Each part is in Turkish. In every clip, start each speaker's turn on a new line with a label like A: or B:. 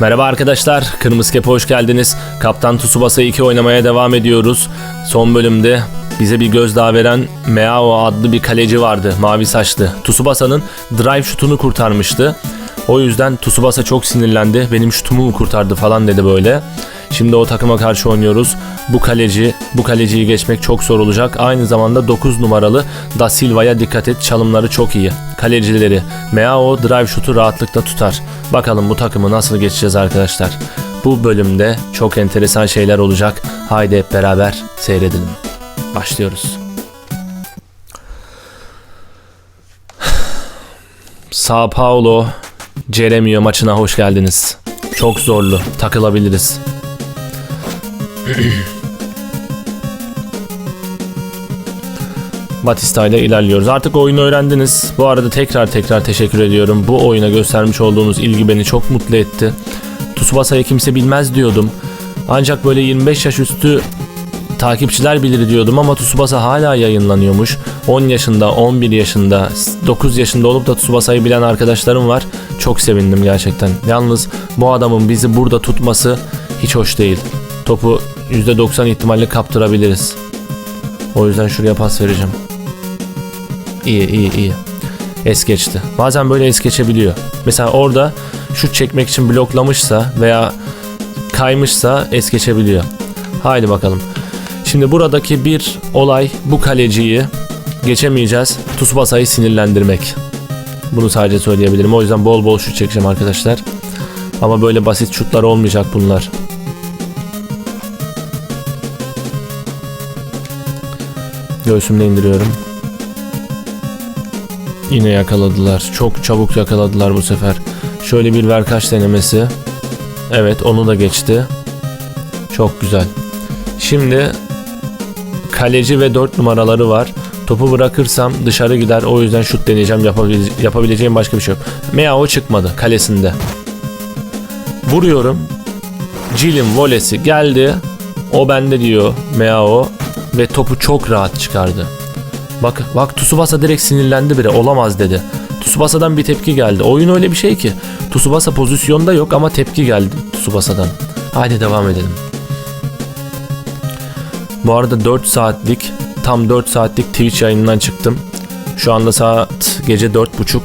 A: Merhaba arkadaşlar, Kırmızı Kepe hoş geldiniz. Kaptan Tsubasa 2 oynamaya devam ediyoruz. Son bölümde bize bir gözdağı veren Meao adlı bir kaleci vardı, mavi saçlı. Tsubasa'nın drive şutunu kurtarmıştı. O yüzden Tsubasa çok sinirlendi. Benim şutumu mu kurtardı falan dedi böyle. Şimdi o takıma karşı oynuyoruz. Bu kaleci, bu kaleciyi geçmek çok zor olacak. Aynı zamanda 9 numaralı Da Silva'ya dikkat et. Çalımları çok iyi. Kalecileri Meao drive şutu rahatlıkla tutar. Bakalım bu takımı nasıl geçeceğiz arkadaşlar. Bu bölümde çok enteresan şeyler olacak. Haydi hep beraber seyredelim. Başlıyoruz. Sao Paulo Ceremio maçına hoş geldiniz. Çok zorlu. Takılabiliriz. Batista ile ilerliyoruz. Artık oyunu öğrendiniz. Bu arada tekrar tekrar teşekkür ediyorum. Bu oyuna göstermiş olduğunuz ilgi beni çok mutlu etti. Tsubasa'yı kimse bilmez diyordum. Ancak böyle 25 yaş üstü takipçiler bilir diyordum ama Tsubasa hala yayınlanıyormuş. 10 yaşında, 11 yaşında, 9 yaşında olup da Tsubasa'yı bilen arkadaşlarım var. Çok sevindim gerçekten. Yalnız bu adamın bizi burada tutması hiç hoş değil. Topu %90 ihtimalle kaptırabiliriz. O yüzden şuraya pas vereceğim. İyi iyi iyi. Es geçti. Bazen böyle es geçebiliyor. Mesela orada şut çekmek için bloklamışsa veya kaymışsa es geçebiliyor. Haydi bakalım. Şimdi buradaki bir olay bu kaleciyi geçemeyeceğiz. Tsubasa'yı sinirlendirmek. Bunu sadece söyleyebilirim. O yüzden bol bol şut çekeceğim arkadaşlar. Ama böyle basit şutlar olmayacak bunlar. Göğsümle indiriyorum. Yine yakaladılar. Çok çabuk yakaladılar bu sefer. Şöyle bir verkaç denemesi. Evet onu da geçti. Çok güzel. Şimdi kaleci ve 4 numaraları var. Topu bırakırsam dışarı gider. O yüzden şut deneyeceğim. Yapabile- yapabileceğim başka bir şey yok. Meao çıkmadı kalesinde. Vuruyorum. Jill'in volesi geldi. O bende diyor Meao ve topu çok rahat çıkardı. Bak bak Tsubasa direkt sinirlendi bile olamaz dedi. Tsubasa'dan bir tepki geldi. Oyun öyle bir şey ki. Tsubasa pozisyonda yok ama tepki geldi Tsubasa'dan. Haydi devam edelim. Bu arada 4 saatlik tam 4 saatlik Twitch yayınından çıktım. Şu anda saat gece 4.30.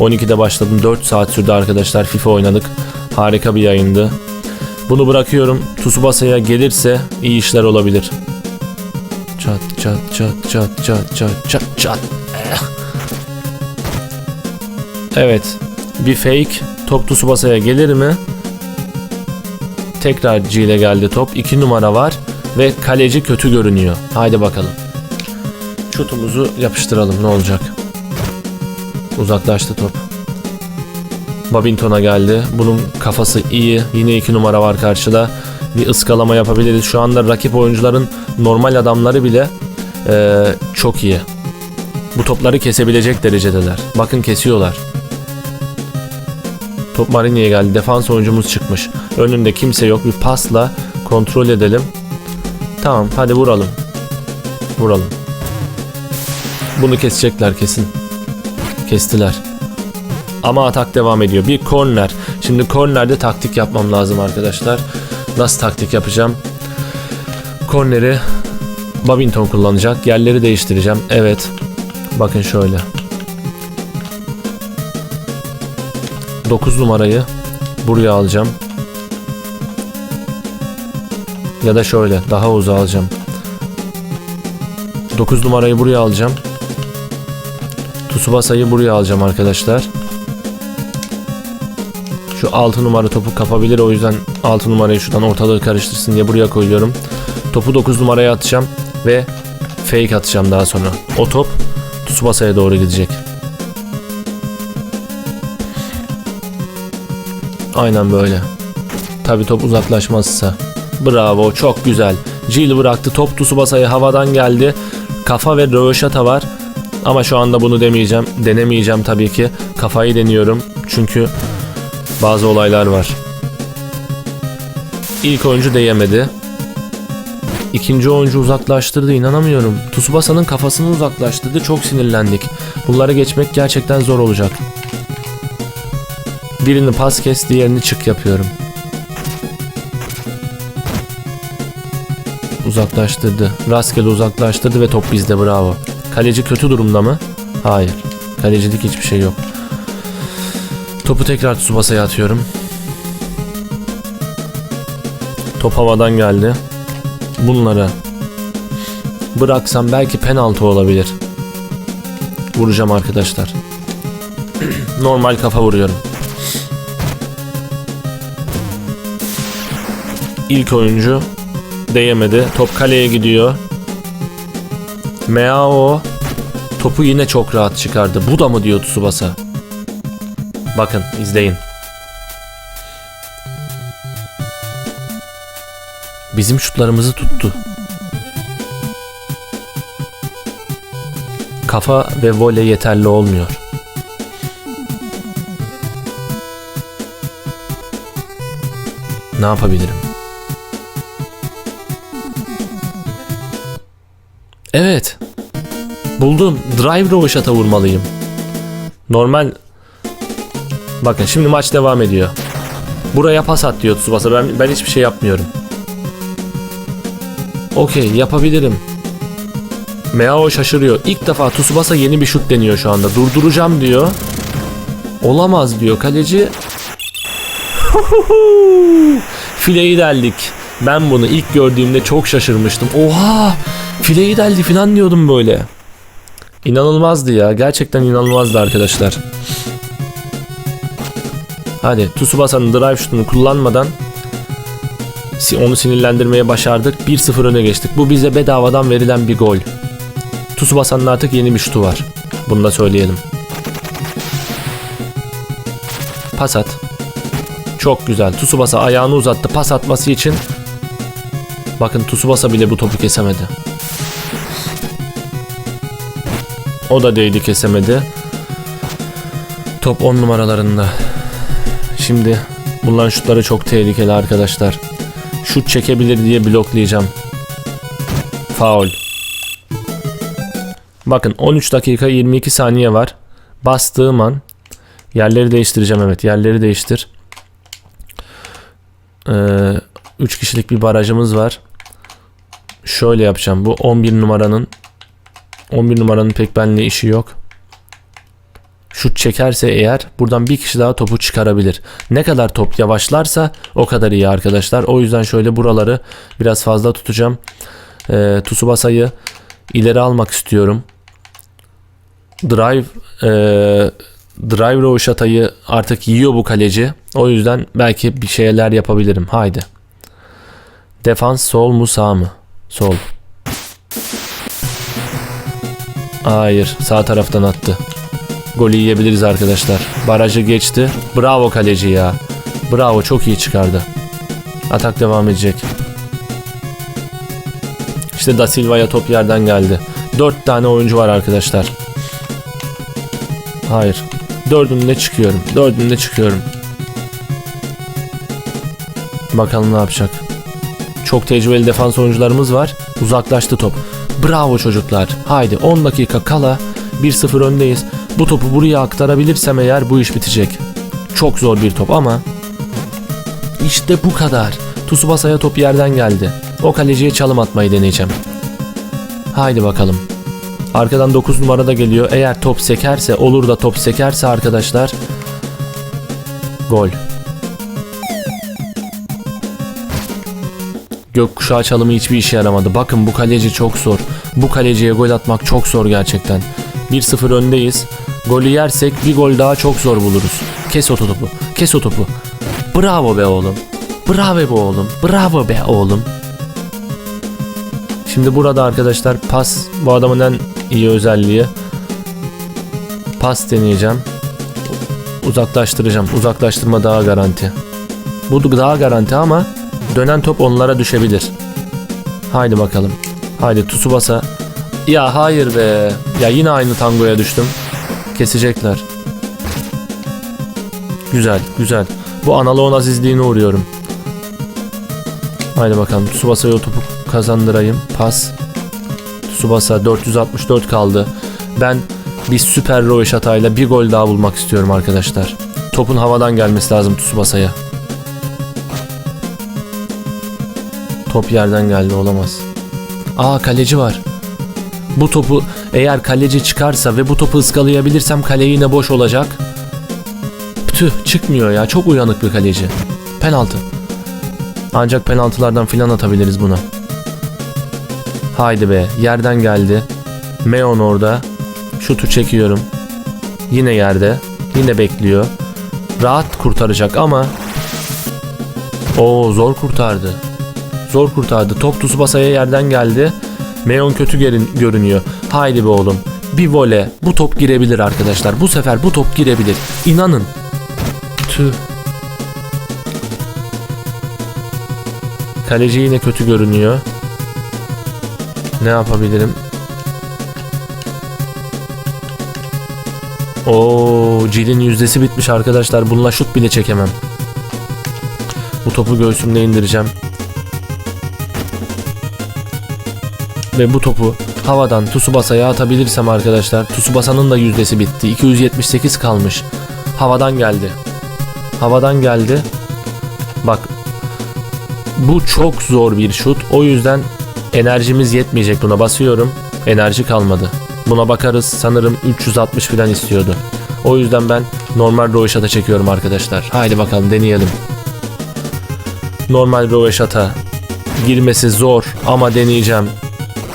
A: 12'de başladım. 4 saat sürdü arkadaşlar. FIFA oynadık. Harika bir yayındı. Bunu bırakıyorum. Tsubasa'ya gelirse iyi işler olabilir. Çat çat çat çat çat çat çat çat. Evet. Bir fake. Top Tsubasa'ya gelir mi? Tekrar G ile geldi top. 2 numara var. Ve kaleci kötü görünüyor. Haydi bakalım. Şutumuzu yapıştıralım ne olacak. Uzaklaştı top. Babington'a geldi. Bunun kafası iyi. Yine 2 numara var karşıda. Bir ıskalama yapabiliriz. Şu anda rakip oyuncuların normal adamları bile eee, çok iyi. Bu topları kesebilecek derecedeler. Bakın kesiyorlar. Top Marini'ye geldi. Defans oyuncumuz çıkmış. Önünde kimse yok. Bir pasla kontrol edelim. Tamam hadi vuralım. Vuralım. Bunu kesecekler kesin. Kestiler. Ama atak devam ediyor. Bir korner. Şimdi kornerde taktik yapmam lazım arkadaşlar. Nasıl taktik yapacağım? Korneri Babington kullanacak. Yerleri değiştireceğim. Evet. Bakın şöyle. 9 numarayı buraya alacağım. Ya da şöyle daha uzağa alacağım. 9 numarayı buraya alacağım. Tsubasa'yı buraya alacağım arkadaşlar. Şu 6 numara topu kapabilir o yüzden 6 numarayı şuradan ortalığı karıştırsın diye buraya koyuyorum. Topu 9 numaraya atacağım ve fake atacağım daha sonra. O top Tsubasa'ya doğru gidecek. Aynen böyle. Tabi top uzaklaşmazsa. Bravo çok güzel. Jill bıraktı top Tsubasa'ya havadan geldi. Kafa ve röveşata var. Ama şu anda bunu demeyeceğim. Denemeyeceğim tabii ki. Kafayı deniyorum. Çünkü bazı olaylar var. İlk oyuncu değemedi. İkinci oyuncu uzaklaştırdı inanamıyorum. Tsubasa'nın kafasını uzaklaştırdı çok sinirlendik. Bunları geçmek gerçekten zor olacak. Birini pas kes, diğerini çık yapıyorum. Uzaklaştırdı. Rastgele uzaklaştırdı ve top bizde bravo. Kaleci kötü durumda mı? Hayır. Kalecilik hiçbir şey yok. Topu tekrar Tsubasa'ya atıyorum. Top havadan geldi. Bunları bıraksam belki penaltı olabilir. Vuracağım arkadaşlar. Normal kafa vuruyorum. İlk oyuncu değemedi. Top kaleye gidiyor. Meao topu yine çok rahat çıkardı. Bu da mı diyor Tsubasa? Bakın izleyin. Bizim şutlarımızı tuttu. Kafa ve voley yeterli olmuyor. Ne yapabilirim? Evet. Buldum. Drive rovaşata vurmalıyım. Normal Bakın şimdi maç devam ediyor. Buraya pas at diyor Tsubasa. Ben, ben hiçbir şey yapmıyorum. Okey yapabilirim. Meao şaşırıyor. İlk defa Tsubasa yeni bir şut deniyor şu anda. Durduracağım diyor. Olamaz diyor kaleci. Fileyi deldik. Ben bunu ilk gördüğümde çok şaşırmıştım. Oha! Fileyi deldi falan diyordum böyle. İnanılmazdı ya. Gerçekten inanılmazdı arkadaşlar. Hadi Tsubasa'nın drive şutunu kullanmadan onu sinirlendirmeye başardık. 1-0 öne geçtik. Bu bize bedavadan verilen bir gol. Tsubasa'nın artık yeni bir şutu var. Bunu da söyleyelim. Pas at. Çok güzel. Tsubasa ayağını uzattı pas atması için. Bakın Tsubasa bile bu topu kesemedi. O da değdi kesemedi. Top 10 numaralarında. Şimdi bunların şutları çok tehlikeli arkadaşlar. Şut çekebilir diye bloklayacağım. Faul. Bakın 13 dakika 22 saniye var. Bastığım an yerleri değiştireceğim evet yerleri değiştir. 3 kişilik bir barajımız var. Şöyle yapacağım. Bu 11 numaranın 11 numaranın pek benimle işi yok. Şut çekerse eğer buradan bir kişi daha topu çıkarabilir. Ne kadar top yavaşlarsa o kadar iyi arkadaşlar. O yüzden şöyle buraları biraz fazla tutacağım. Ee, Tsubasa'yı ileri almak istiyorum. Drive e, Drive Roşata'yı artık yiyor bu kaleci. O yüzden belki bir şeyler yapabilirim. Haydi. Defans sol mu sağ mı? Sol. Hayır sağ taraftan attı. Golü yiyebiliriz arkadaşlar. Barajı geçti. Bravo kaleci ya. Bravo çok iyi çıkardı. Atak devam edecek. İşte Da Silva'ya top yerden geldi. 4 tane oyuncu var arkadaşlar. Hayır. Dördünde çıkıyorum. Dördünde çıkıyorum. Bakalım ne yapacak. Çok tecrübeli defans oyuncularımız var. Uzaklaştı top. Bravo çocuklar. Haydi 10 dakika kala 1-0 öndeyiz. Bu topu buraya aktarabilirsem eğer bu iş bitecek. Çok zor bir top ama işte bu kadar. Tsubasa'ya top yerden geldi. O kaleciye çalım atmayı deneyeceğim. Haydi bakalım. Arkadan 9 numarada geliyor. Eğer top sekerse olur da top sekerse arkadaşlar gol. Gökkuşağı çalımı hiçbir işe yaramadı. Bakın bu kaleci çok zor. Bu kaleciye gol atmak çok zor gerçekten. 1-0 öndeyiz. Golü yersek bir gol daha çok zor buluruz. Kes o topu. Kes o topu. Bravo be oğlum. Bravo be oğlum. Bravo be oğlum. Şimdi burada arkadaşlar pas bu adamın en iyi özelliği. Pas deneyeceğim. Uzaklaştıracağım. Uzaklaştırma daha garanti. Bu daha garanti ama dönen top onlara düşebilir. Haydi bakalım. Haydi Tsubasa. Ya hayır be. Ya yine aynı tangoya düştüm. Kesecekler. Güzel, güzel. Bu analoğun azizliğine uğruyorum. Haydi bakalım. Tsubasa'ya o topu kazandırayım. Pas. Tsubasa 464 kaldı. Ben bir süper Roveşata'yla bir gol daha bulmak istiyorum arkadaşlar. Topun havadan gelmesi lazım Tsubasa'ya. Top yerden geldi olamaz. Aa kaleci var. Bu topu eğer kaleci çıkarsa ve bu topu ıskalayabilirsem kale yine boş olacak. Tüh çıkmıyor ya çok uyanık bir kaleci. Penaltı. Ancak penaltılardan filan atabiliriz buna. Haydi be yerden geldi. Meon orada. Şutu çekiyorum. Yine yerde. Yine bekliyor. Rahat kurtaracak ama o zor kurtardı. Zor kurtardı. Top Tsubasa'ya yerden geldi. Meon kötü gerin- görünüyor. Haydi be oğlum. Bir vole. Bu top girebilir arkadaşlar. Bu sefer bu top girebilir. İnanın. Tüh. Kaleci yine kötü görünüyor. Ne yapabilirim? Oo, Cil'in yüzdesi bitmiş arkadaşlar. Bununla şut bile çekemem. Bu topu göğsümle indireceğim. Ve bu topu havadan Tsubasa'ya atabilirsem arkadaşlar. Tsubasa'nın da yüzdesi bitti. 278 kalmış. Havadan geldi. Havadan geldi. Bak. Bu çok zor bir şut. O yüzden enerjimiz yetmeyecek buna. Basıyorum. Enerji kalmadı. Buna bakarız. Sanırım 360 falan istiyordu. O yüzden ben normal roveşata çekiyorum arkadaşlar. Haydi bakalım deneyelim. Normal roveşata. Girmesi zor ama deneyeceğim.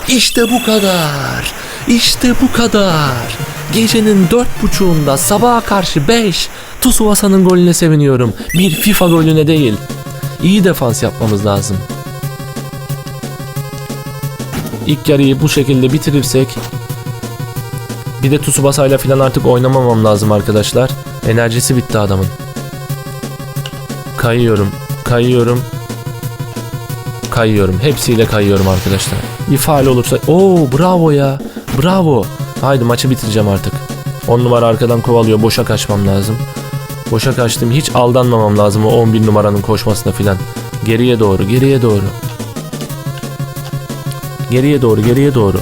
A: İşte bu kadar. İşte bu kadar. Gecenin dört buçuğunda sabaha karşı 5. Tsubasa'nın golüne seviniyorum. Bir FIFA golüne değil. İyi defans yapmamız lazım. İlk yarıyı bu şekilde bitirirsek bir de Tsubasa'yla falan artık oynamamam lazım arkadaşlar. Enerjisi bitti adamın. Kayıyorum, kayıyorum. Kayıyorum. Hepsiyle kayıyorum arkadaşlar. Bir olursa... Oo bravo ya. Bravo. Haydi maçı bitireceğim artık. 10 numara arkadan kovalıyor. Boşa kaçmam lazım. Boşa kaçtım. Hiç aldanmamam lazım o 11 numaranın koşmasına filan. Geriye doğru, geriye doğru. Geriye doğru, geriye doğru.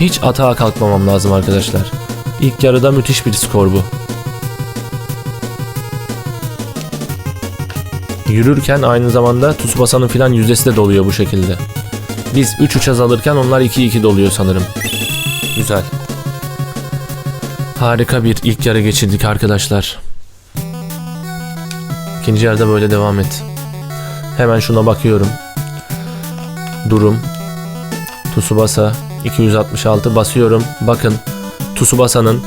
A: Hiç atağa kalkmamam lazım arkadaşlar. İlk yarıda müthiş bir skor bu. Yürürken aynı zamanda Tsubasa'nın filan yüzdesi de doluyor bu şekilde. Biz 3-3 azalırken onlar 2-2 doluyor sanırım. Güzel. Harika bir ilk yarı geçirdik arkadaşlar. İkinci yarıda böyle devam et. Hemen şuna bakıyorum. Durum. Tsubasa 266 basıyorum. Bakın Tsubasa'nın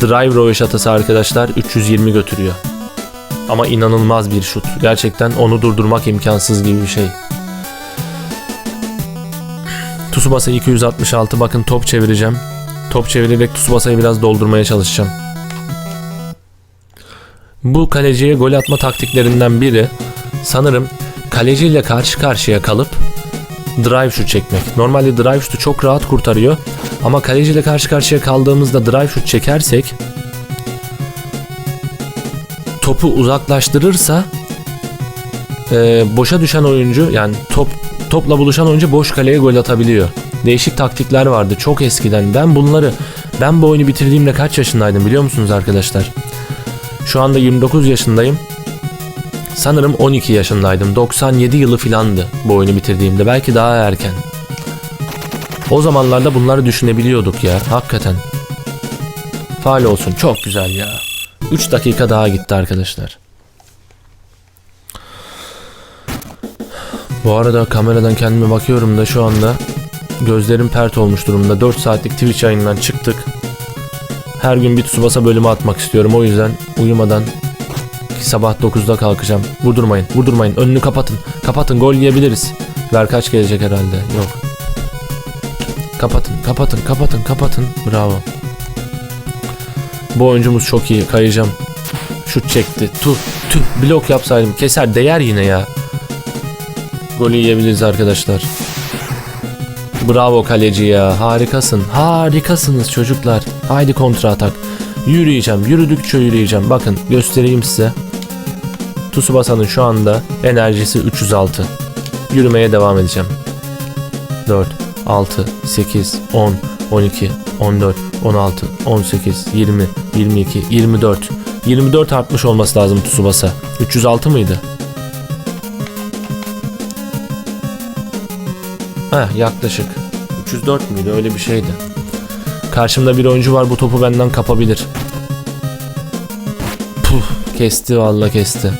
A: drive röveşatası arkadaşlar 320 götürüyor. Ama inanılmaz bir şut. Gerçekten onu durdurmak imkansız gibi bir şey. Tsubasa 266 bakın top çevireceğim. Top çevirerek Tsubasa'yı biraz doldurmaya çalışacağım. Bu kaleciye gol atma taktiklerinden biri sanırım kaleciyle karşı karşıya kalıp drive şut çekmek. Normalde drive şutu çok rahat kurtarıyor. Ama kaleciyle karşı karşıya kaldığımızda drive şut çekersek topu uzaklaştırırsa e, boşa düşen oyuncu yani top topla buluşan oyuncu boş kaleye gol atabiliyor. Değişik taktikler vardı çok eskiden. Ben bunları ben bu oyunu bitirdiğimde kaç yaşındaydım biliyor musunuz arkadaşlar? Şu anda 29 yaşındayım. Sanırım 12 yaşındaydım. 97 yılı filandı bu oyunu bitirdiğimde. Belki daha erken. O zamanlarda bunları düşünebiliyorduk ya. Hakikaten. Faal olsun. Çok güzel ya. 3 dakika daha gitti arkadaşlar. Bu arada kameradan kendime bakıyorum da şu anda gözlerim pert olmuş durumda. 4 saatlik Twitch yayından çıktık. Her gün bir Tsubasa bölümü atmak istiyorum. O yüzden uyumadan sabah 9'da kalkacağım. Vurdurmayın, vurdurmayın. Önünü kapatın. Kapatın, gol yiyebiliriz. Ver kaç gelecek herhalde. Yok. Kapatın, kapatın, kapatın, kapatın. Bravo. Bu oyuncumuz çok iyi. Kayacağım. Şut çekti. Tüh, tüh. Blok yapsaydım. Keser, değer yine ya. Golü yiyebiliriz arkadaşlar. Bravo kaleci ya. Harikasın. Harikasınız çocuklar. Haydi kontra atak. Yürüyeceğim. Yürüdükçe yürüyeceğim. Bakın göstereyim size. Tsubasa'nın şu anda enerjisi 306. Yürümeye devam edeceğim. 4, 6, 8, 10, 12, 14, 16, 18, 20, 22, 24, 24 artmış olması lazım Tsubasa. 306 mıydı? Heh yaklaşık. 304 müydü öyle bir şeydi. Karşımda bir oyuncu var bu topu benden kapabilir. Puh kesti valla kesti.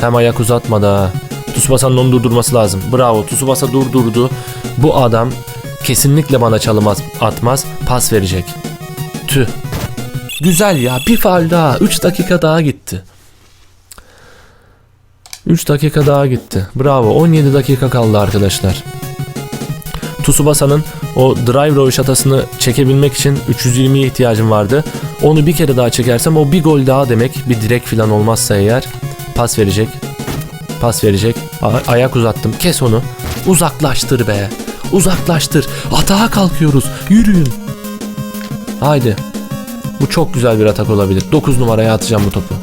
A: Hem ayak uzatmadı ha. Tsubasa'nın onu durdurması lazım. Bravo Tsubasa durdurdu. Bu adam kesinlikle bana çalım at- atmaz pas verecek. Tüh. Güzel ya bir faul daha 3 dakika daha gitti. 3 dakika daha gitti. Bravo 17 dakika kaldı arkadaşlar. Tsubasa'nın o drive röveşatasını çekebilmek için 320'ye ihtiyacım vardı. Onu bir kere daha çekersem o bir gol daha demek. Bir direk falan olmazsa eğer pas verecek. Pas verecek. A- ayak uzattım. Kes onu. Uzaklaştır be. Uzaklaştır. Atağa kalkıyoruz. Yürüyün. Haydi. Bu çok güzel bir atak olabilir. 9 numaraya atacağım bu topu.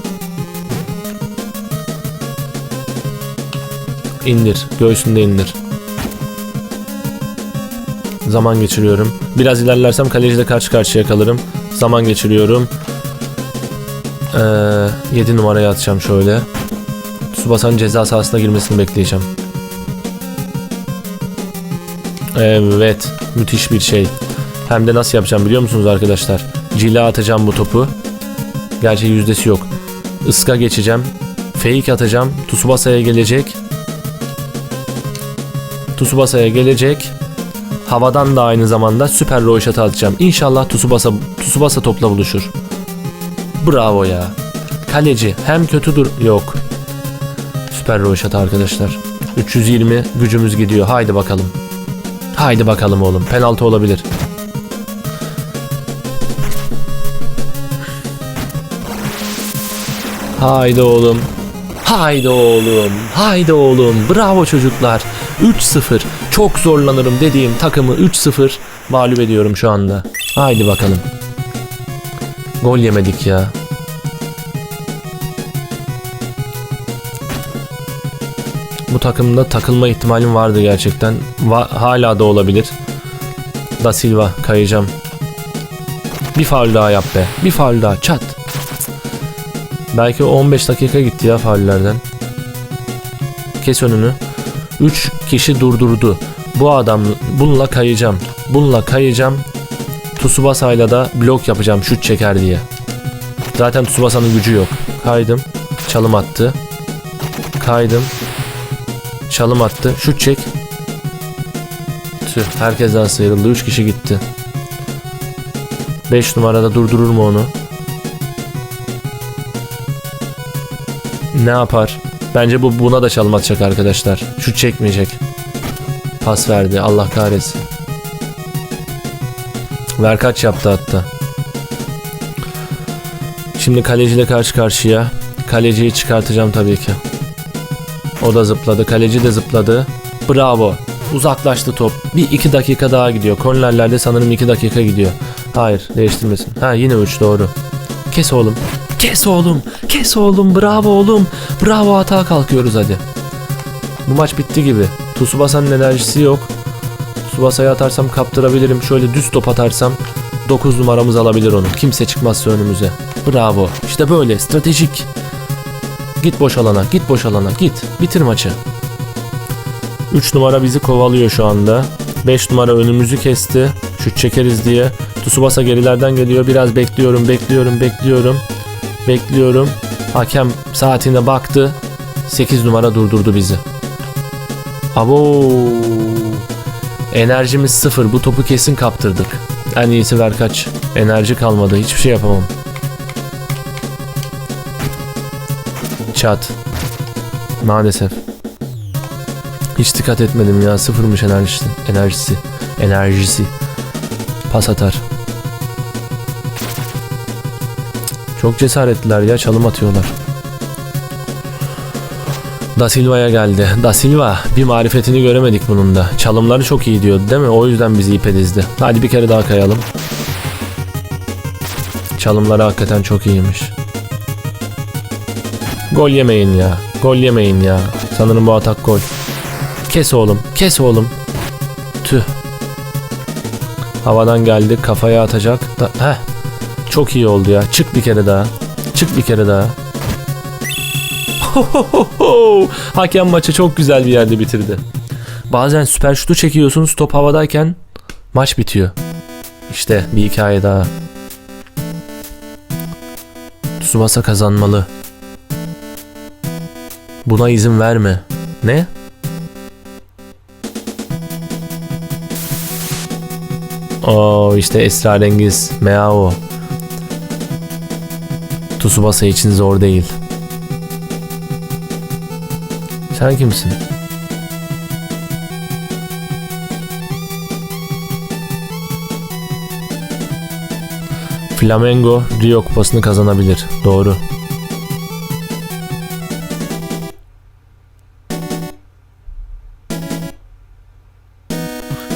A: İndir. Göğsünde indir. Zaman geçiriyorum. Biraz ilerlersem kaleciyle karşı karşıya kalırım. Zaman geçiriyorum. Ee, 7 numaraya atacağım şöyle. Tsubasa'nın ceza sahasına girmesini bekleyeceğim. Evet. Müthiş bir şey. Hem de nasıl yapacağım biliyor musunuz arkadaşlar? Cila atacağım bu topu. Gerçi yüzdesi yok. Iska geçeceğim. Fake atacağım. Tsubasa'ya gelecek. Tsubasa'ya gelecek. Havadan da aynı zamanda süper roşata atacağım. İnşallah Tsubasa, Tsubasa topla buluşur. Bravo ya. Kaleci hem kötü dur... Yok. Süper roşata arkadaşlar. 320 gücümüz gidiyor. Haydi bakalım. Haydi bakalım oğlum. Penaltı olabilir. Haydi oğlum. Haydi oğlum. Haydi oğlum. Bravo çocuklar. 3-0. Çok zorlanırım dediğim takımı 3-0 mağlup ediyorum şu anda. Haydi bakalım. Gol yemedik ya. Bu takımda takılma ihtimalim vardı gerçekten. Va- hala da olabilir. Da Silva kayacağım. Bir faul daha yap be. Bir faul daha çat. Belki 15 dakika gitti ya faullerden. Kes önünü. 3 kişi durdurdu. Bu adam bununla kayacağım. Bununla kayacağım. Tsubasa'yla da blok yapacağım şut çeker diye. Zaten Tsubasa'nın gücü yok. Kaydım. Çalım attı. Kaydım. Çalım attı. Şut çek. Tüh herkesten sıyrıldı. 3 kişi gitti. 5 numarada durdurur mu onu? Ne yapar? Bence bu buna da çalım atacak arkadaşlar. Şut çekmeyecek. Pas verdi. Allah kahretsin. Ver kaç yaptı hatta. Şimdi kaleciyle karşı karşıya. Kaleciyi çıkartacağım tabii ki. O da zıpladı. Kaleci de zıpladı. Bravo. Uzaklaştı top. Bir iki dakika daha gidiyor. Kornerlerde sanırım iki dakika gidiyor. Hayır değiştirmesin. Ha yine 3 doğru. Kes oğlum. Kes oğlum. Kes oğlum. Bravo oğlum. Bravo hata kalkıyoruz hadi. Bu maç bitti gibi. Tsubasa'nın enerjisi yok. Tsubasa'ya atarsam kaptırabilirim. Şöyle düz top atarsam 9 numaramız alabilir onu. Kimse çıkmazsa önümüze. Bravo. İşte böyle stratejik. Git boş alana, git boş alana, git. Bitir maçı. 3 numara bizi kovalıyor şu anda. 5 numara önümüzü kesti. Şut çekeriz diye. Tsubasa gerilerden geliyor. Biraz bekliyorum, bekliyorum, bekliyorum. Bekliyorum. Hakem saatine baktı. 8 numara durdurdu bizi. Abo. Enerjimiz sıfır. Bu topu kesin kaptırdık. En iyisi ver kaç. Enerji kalmadı. Hiçbir şey yapamam. Çat. Maalesef. Hiç dikkat etmedim ya. Sıfırmış enerjisi. Enerjisi. Enerjisi. Pas atar. Çok cesaretliler ya. Çalım atıyorlar. Da Silva'ya geldi. Da Silva bir marifetini göremedik bunun da. Çalımları çok iyi diyordu değil mi? O yüzden bizi ipe dizdi. Hadi bir kere daha kayalım. Çalımları hakikaten çok iyiymiş. Gol yemeyin ya. Gol yemeyin ya. Sanırım bu atak gol. Kes oğlum. Kes oğlum. Tüh. Havadan geldi. Kafaya atacak. Da, heh. Çok iyi oldu ya. Çık bir kere daha. Çık bir kere daha. Hakem maçı çok güzel bir yerde bitirdi. Bazen süper şutu çekiyorsunuz top havadayken maç bitiyor. İşte bir hikaye daha. Tsubasa kazanmalı. Buna izin verme. Ne? Oo işte esrarengiz Meao. Tsubasa için zor değil. Sen kimsin? Flamengo Rio kupasını kazanabilir. Doğru.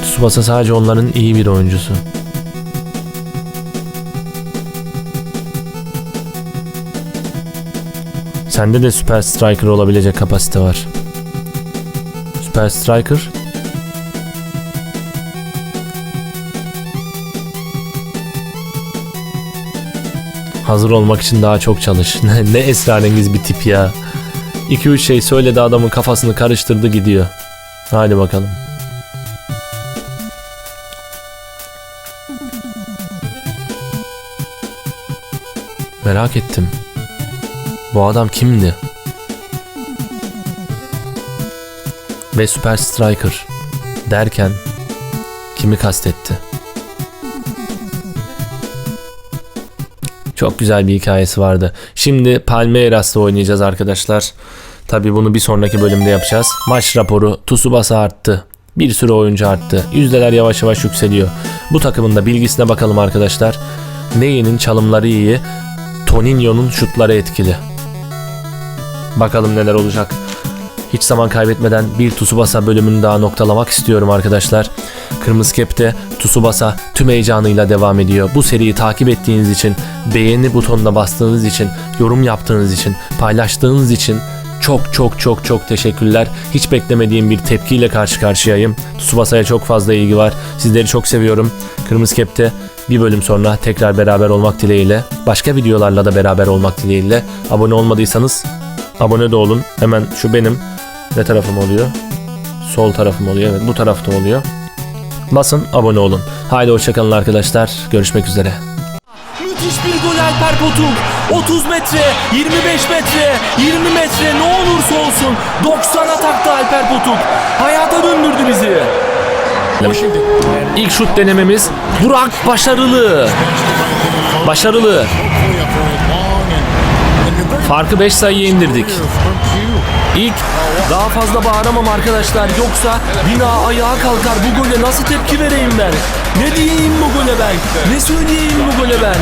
A: Tsubasa sadece onların iyi bir oyuncusu. Sende de Super Striker olabilecek kapasite var. Super Striker? Hazır olmak için daha çok çalış. ne, ne esrarengiz bir tip ya. 2-3 şey söyledi adamın kafasını karıştırdı gidiyor. Hadi bakalım. Merak ettim. Bu adam kimdi? Ve Super Striker derken kimi kastetti? Çok güzel bir hikayesi vardı. Şimdi Palmeiras'ta oynayacağız arkadaşlar. Tabi bunu bir sonraki bölümde yapacağız. Maç raporu Tsubasa arttı. Bir sürü oyuncu arttı. Yüzdeler yavaş yavaş yükseliyor. Bu takımın da bilgisine bakalım arkadaşlar. Ney'nin çalımları iyi, Toninho'nun şutları etkili. Bakalım neler olacak. Hiç zaman kaybetmeden bir Tsubasa bölümünü daha noktalamak istiyorum arkadaşlar. Kırmızı Kep'te Tsubasa tüm heyecanıyla devam ediyor. Bu seriyi takip ettiğiniz için, beğeni butonuna bastığınız için, yorum yaptığınız için, paylaştığınız için çok çok çok çok teşekkürler. Hiç beklemediğim bir tepkiyle karşı karşıyayım. Tsubasa'ya çok fazla ilgi var. Sizleri çok seviyorum. Kırmızı Kep'te bir bölüm sonra tekrar beraber olmak dileğiyle, başka videolarla da beraber olmak dileğiyle abone olmadıysanız abone de olun. Hemen şu benim ne tarafım oluyor? Sol tarafım oluyor. Evet bu tarafta oluyor. Basın abone olun. Haydi hoşçakalın arkadaşlar. Görüşmek üzere. Müthiş bir gol Alper Potuk. 30 metre, 25 metre, 20 metre ne olursa olsun 90 atakta Alper Potuk. Hayata döndürdü bizi. İlk şut denememiz Burak başarılı. Başarılı. Farkı 5 sayıya indirdik. İlk daha fazla bağıramam arkadaşlar yoksa bina ayağa kalkar bu gole nasıl tepki vereyim ben? Ne diyeyim bu gole ben? Ne söyleyeyim bu gole ben?